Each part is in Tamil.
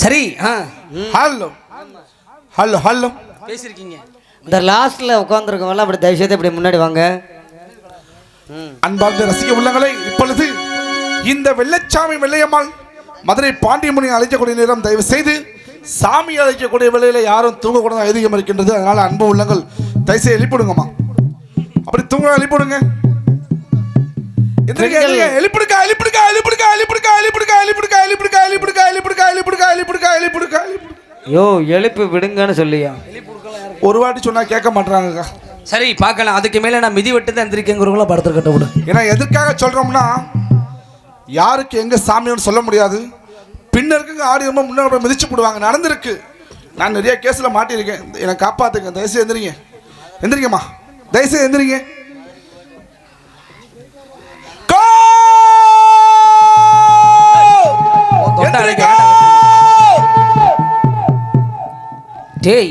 சரி ஆ. ஹலோ. Hello hello. பேசியிருக்கீங்க. இந்த லாஸ்ட்ல உட்காந்துருக்கவங்களாம் அப்படி தயவு செய்து இப்படி முன்னாடி வாங்க. அன்பார்ந்த ரசிக உள்ளங்களை இப்பொழுது இந்த வெள்ளச்சாமி வெள்ளையம்மாள் மதுரை பாண்டியமணி அழைக்கக்கூடிய நேரம் தயவு செய்து சாமி அழைக்கக்கூடிய வேளையில யாரும் தூங்கக்கூடாது ஐதீகம் இருக்கின்றது. அதனால அன்பு உள்ளங்கள் தயவு செய்து எழுப்பிடுங்கம்மா அப்படி தூங்க எழுப்பிடுங்க எழுப்பிடுங்க, எழுப்பிடுங்க, எழுப்பிடுங்க, எழுப்பிடுங்க, எழுப்பிடுங்க, எழுப்பிடுங்க, எழுப்பிடுங்க, எழுப்பிடுங்க, எழுப்பிடுங்க, எழுப்பிடுங்க, எழுப்பிடுங்க, எழுப்பிடுங்க. யோ எழுப்பி விடுங்கன்னு சொல்லியா ஒரு வாட்டி சொன்னா கேட்க மாட்டாங்கக்கா சரி பார்க்கலாம் அதுக்கு மேலே நான் மிதி விட்டு தான் எந்திரிக்கங்கிறவங்கள படுத்துருக்கட்ட விடு ஏன்னா எதற்காக சொல்றோம்னா யாருக்கு எங்க சாமியோன்னு சொல்ல முடியாது பின்ன இருக்குங்க ஆடியமா முன்னாடி போய் மிதிச்சு போடுவாங்க நடந்திருக்கு நான் நிறைய கேஸ்ல மாட்டியிருக்கேன் என்னை காப்பாத்துங்க தயவுசெய்து எந்திரிங்க எந்திரிங்கம்மா தயவுசெய்து எந்திரிங்க டேய்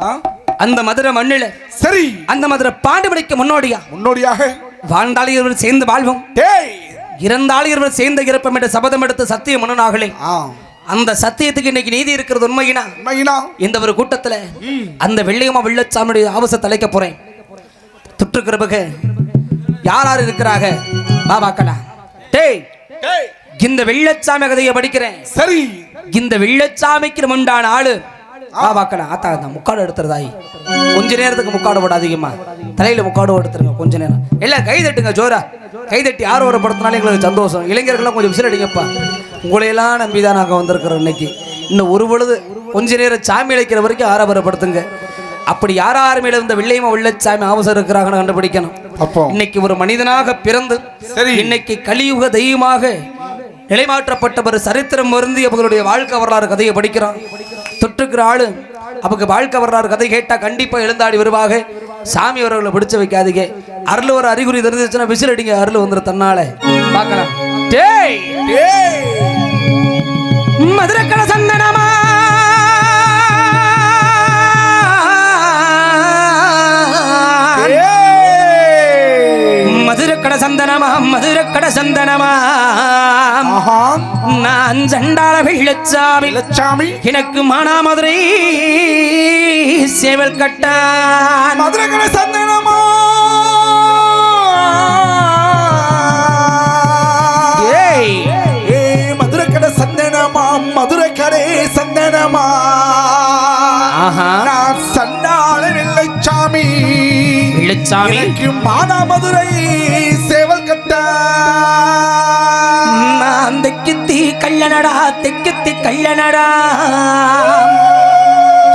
ஆ? அந்த மதுரை மண்ணில் சரி. அந்த மதுரை பாண்டுமணிக்கு முன்னோடியா? முன்னோடியாக. வாழ்ந்தாலும் இருவர் சேர்ந்து வாழ்வோம். டேய். இறந்தாலும் இருவர் சேர்ந்த இறப்பம் என்ற சபதம் எடுத்து சத்தியம் மன்னனாகளே ஆ. அந்த சத்தியத்துக்கு இன்னைக்கு நீதி இருக்கிறது உண்மையினா? உண்மையினா? இந்த ஒரு கூட்டத்துல அந்த வெள்ளையம்மா வெள்ளச்சாமியுடைய ஆபச தலைக்க போறேன். துற்றுக்கிறபக யார் யார் இருக்கிறாங்க பாபாக்கலா டேய். டேய். இந்த வெள்ளச்சாமி கதையை படிக்கிறேன். சரி. இந்த வெள்ளச்சாமிக்கு உண்டான ஆளு பாபாக்கலா ஆத்தா நான் முக்காடு எடுத்துறதாய். கொஞ்ச நேரத்துக்கு முக்காடு போடாதீங்கம்மா. தலையில முக்காடு எடுத்துருங்க கொஞ்ச நேரம். எல்லாம் கை தட்டுங்க ஜோரா. கை தட்டி ஆர்வப்படுத்தினாலே எங்களுக்கு சந்தோஷம். இளைஞர்கள்லாம் கொஞ்சம் விசில் அடிங்கப்பா. உங்களையெல்லாம் நம்பி தான் நாங்கள் வந்திருக்கிறோம் இன்னைக்கு. இன்னும் ஒரு பொழுது கொஞ்ச நேரம் சாமி இழைக்கிற வரைக்கும் ஆரவாரப்படுத்துங்க. அப்படி யார் யார் மேல இந்த வெள்ளையம்மா வெள்ளச்சாமி அவசரம் இருக்கிறாங்கன்னு கண்டுபிடிக்கணும். அப்போ. இன்னைக்கு ஒரு மனிதனாக பிறந்து. இன்னைக்கு கலியுக தெய்வமாக நிலைமாற்றப்பட்டவர் சரித்திரம் வருந்தி அவர்களுடைய வாழ்க்கை வரலாறு கதையை படிக்கிறான் தொட்டுக்கிற ஆளு. அவங்க வாழ்க்கை வரலாறு கதை கேட்டா கண்டிப்பா எழுந்தாடி வருவாங்க சாமி அவர்களை பிடிச்சு வைக்காதீங்க. அருள் ஒரு அறிகுறி தெரிஞ்சிச்சுன்னா விசில் அடிங்க அருள் வந்துரு தன்னால. பார்க்கலாம். டேய் டேய். மதுரக்கட சந்தனமா. மதுரக்கட சந்தனமா மதுரக்கட சந்தனமா. அஞ்சண்டாள வெள்ளச்சாமி லட்சாமி எனக்கு மானாமதுரை சேவல் கட்டான். மதுரை சந்தனமா. ஏய். ஏய் மதுரை கடை சந்தனமா மதுரை கடை சந்தனமா நான் சண்டாள வெள்ளச்சாமி வெள்ளச்சாமி எனக்கு மானாமதுரை. கள்ளனடா தெக்குத்தி கள்ளனடா.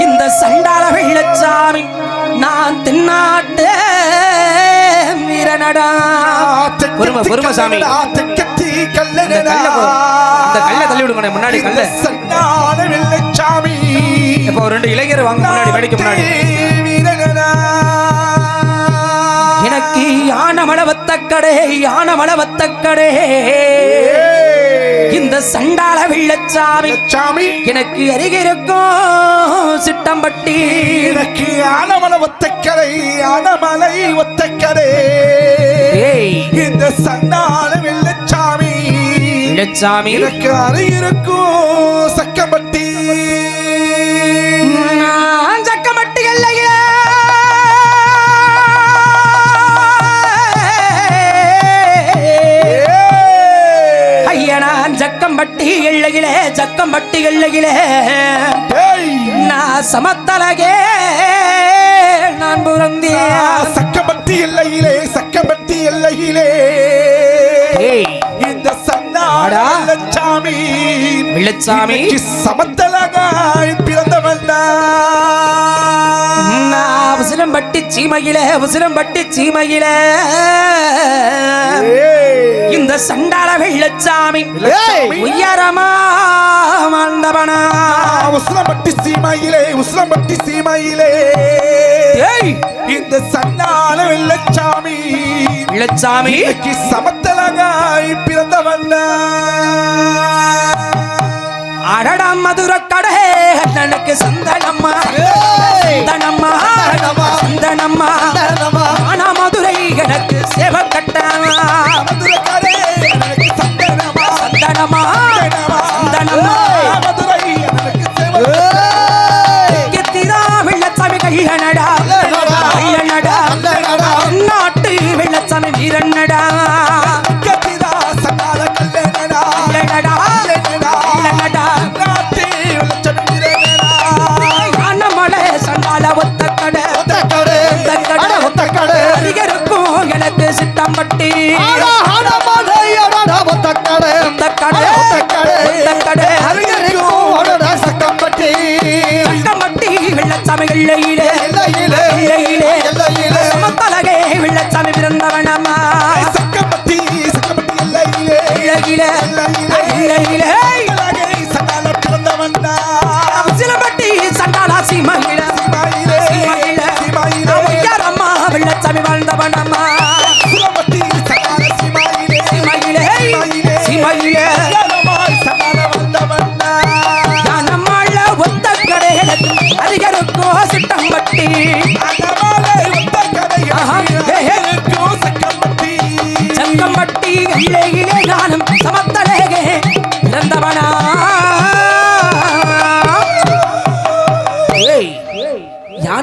இந்த சண்டாள வெள்ளச்சாமி நான் தென்னாட்டு வீரனடா. பொறுமை பொறுமை சாமி. தெக்கத்தி கல்லனடா இந்த கல்ல தள்ளி விடுங்க முன்னாடி கல்ல சண்டாள வெள்ளைச்சாமி. இப்போ ஒரு ரெண்டு இளைஞர் வாங்க முன்னாடி வேடிக்கை முன்னாடி. எனக்கு யான மளவத்தக்கடே யான மளவத்தக்கடே இந்த சண்டாள வெள்ளச்சாமி சாமி எனக்கு அருகே இருக்கும் சிட்டம்பட்டி. எனக்கு ஆனமலை ஒத்தக்கடை ஆனமலை ஒத்தக்கடை ஏய். இந்த சண்டால வெள்ளச்சாமி வெள்ளச்சாமி. எனக்கு அருகிருக்கும் சக்கம்பட்டி. நான் இல்லையிலே ஜக்கம்பட்டி இல்லையிலே நான் சமத்தலகே நான் புறந்தேன் சக்கம்பட்டி இல்லையிலே சக்கம்பட்டி இல்லையிலே இந்த சன்னாடா சாமி வெள்ளச்சாமி சமத்தலகாய் பிறந்தவன் நான் உசிலம்பட்டி சீமையிலே உசிலம்பட்டி சீமையிலே. இந்த சண்டா வெள்ளச்சாமி வெள்ளச்சாமி. உயரமா வாழ்ந்தவனா உஸ்லம்பட்டி சீமையிலே உஸ்லம்பட்டி சீமையிலே. இந்த சன்னால வெள்ளச்சாமி. வெள்ளச்சாமி சமத்தலகாய் பிறந்தவன் அடடா மதுர கடே அண்ணனுக்கு சந்தனம்மா. சந்தனம்மா சந்தனம்மா. ஆனா மதுரை எனக்கு சேவை 干嘛？எல்லையிலே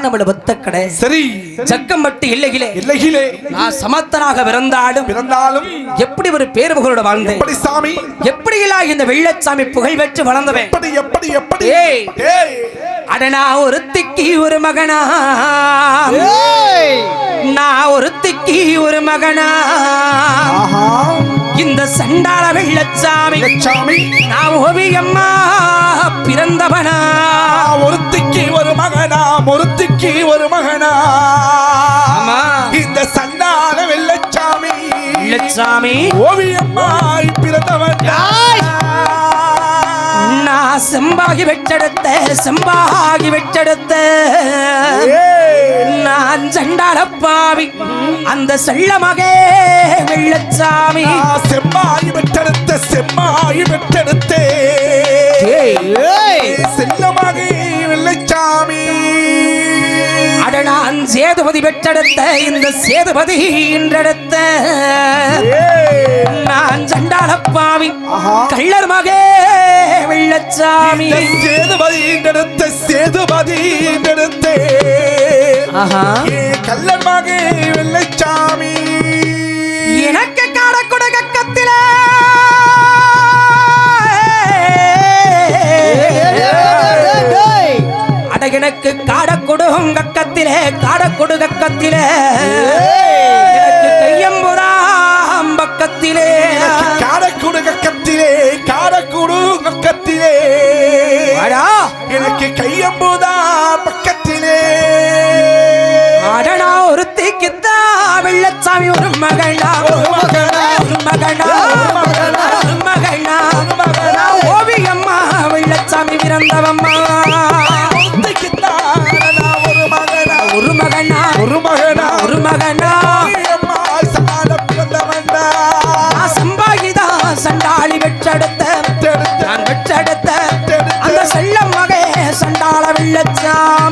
கடை சரி. நான் சமத்தனாக பிறந்தாலும் பிறந்தாலும் எப்படி ஒரு பேர் புகழோட வாழ்ந்தேன்? எப்படி சாமி? எப்படியெல்லாம் இந்த வெள்ளச்சாமி புகழ் பெற்று வளர்ந்தவன்? எப்படி எப்படி எப்படி? அடனா ஒருத்திக்கு ஒரு மகனா? நான் ஒருத்திக்கு ஒரு மகனா? இந்த சண்டாள வெள்ளச்சாமி. சாமி நான் ஓவியம்மா பிறந்தவனா? ஒரு மகனா ஒருத்திக்கு ஒரு மகனா. இந்த சன்னான வெள்ளச்சாமி. வெள்ளச்சாமி. ஓவியம்மாய் பிறந்தவன். நான் செம்பாகி வெற்றெடுத்த செம்பாகி வெற்றெடுத்த ஏய். நான் சண்டாள பாவி அந்த செல்லமகே வெள்ளச்சாமி. நான் செம்மாய் பெற்றெடுத்த செம்மாய் பெற்றெடுத்தே ஏய். செல்லமாக வெள்ளச்சாமி. நான் சேதுபதி பெற்றெடுத்த இந்த சேதுபதி என்றெடுத்த ஏய். நான் சண்டாள பாவி ஆஹா. கள்ளர் மகே வெள்ளச்சாமி சேதுபதி எடுத்த சேதுபதி ஆஹா. ஏ கல்லமாக வெள்ளச்சாமி எனக்கு எனக்கு காடக்குடும் கக்கத்திலே காடக்குடு கக்கத்திலே எனக்கு கையம்புராம் பக்கத்திலே. காடக்கூடு கக்கத்திலே காடக்கூடு கக்கத்திலே எனக்கு கையம்புதா பக்கத்திலே. அடனா ஒருத்திக்குத்தா வெள்ளச்சாமி ஒரு மகளா ஒரு மகனா, ஒரு ஒரு ஒரு மகனா. ஒரு மகனா. ஓவியம்மா வெள்ளச்சாமி பிறந்தவம்மா. வெள்ளச்சாமி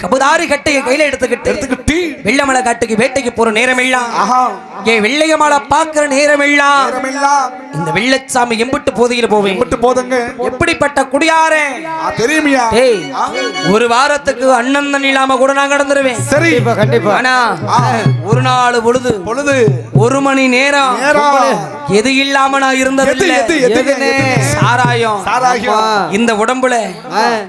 கபுதாரி கட்டையை கையில எடுத்துக்கிட்டு எடுத்துக்கிட்டு வெள்ளமலை காட்டுக்கு வேட்டைக்கு போற நேரம் எல்லாம் ஆஹா ஏ வெள்ளையமலை பாக்குற நேரம் எல்லாம் இந்த வெள்ளச்சாமி எம்பிட்டு போதையில போவேன். விட்டு போதுங்க. எப்படிப்பட்ட குடியாரே? ஆ, தெரியுமியா? டேய் ஒரு வாரத்துக்கு அண்ணன் தண்ணி இல்லாம கூட நான் கடந்துருவேன். சரி. கண்டிப்பா கண்டிப்பா. ஆனா ஒரு நாள் பொழுது பொழுது. ஒரு மணி நேரம். நேரம். எது இல்லாம நான்? எதுங்க? சாராயம். சாராயம். இந்த உடம்புல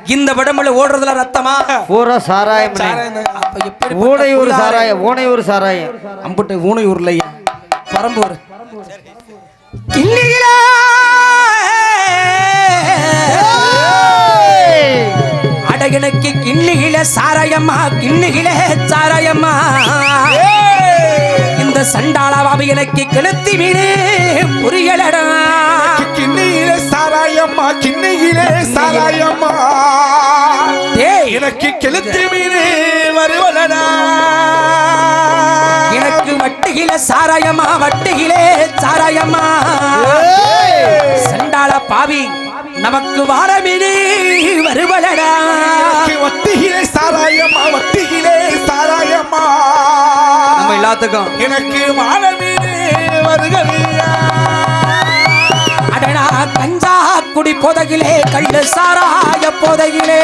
இந்த உடம்புல ஓடுறதுல ரத்தமா? பூரா சாராயம். அப்ப எப்படி சாராயம் ஊனையூர் சாராயம். அம்புட்டு ஊனையூர்ல பரம்பூர் கிண்ணிகளா அடகனுக்கு கிண்ணிகில சாராயம்மா கிண்ணிகில சாராயம்மா. இந்த சண்டாள பாபு எனக்கு கெளுத்தி மீனே புரியலடா. கிண்ணியிலே சாராயம்மா கிண்ணியிலே சாராயம்மா. எனக்கு கெளுத்தி மீனே வட்டிகில சாராயம்மா வட்டிகிலே சாராயம்மா. சண்டாள பாவி நமக்கு வாரமினே வருவலடா வட்டியிலே சாராயம்மா வட்டியிலே சாராயம்மா. எல்லாத்துக்கும். எனக்கு மானவீடு வருகையா அடடா கஞ்சா குடி போதகிலே கள்ளு சாராய போதகிலே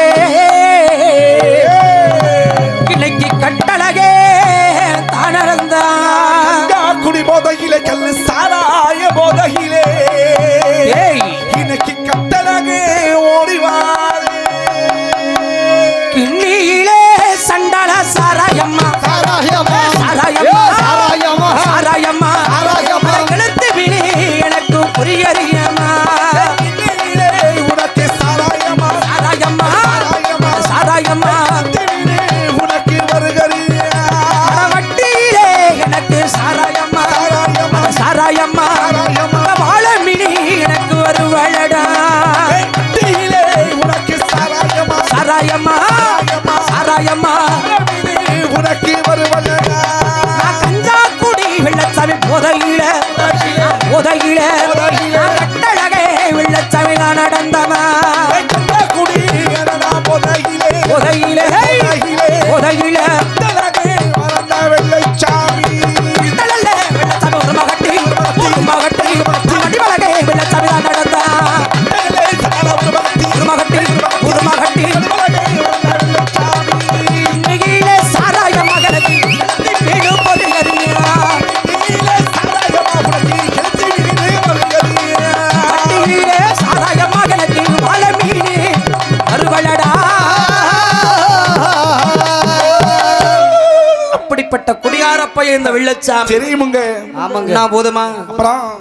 போதையில இந்த வெள்ளச்சாமி. தெரியுமுங்க. ஆமாங்க. நான் போதுமா? அப்புறம்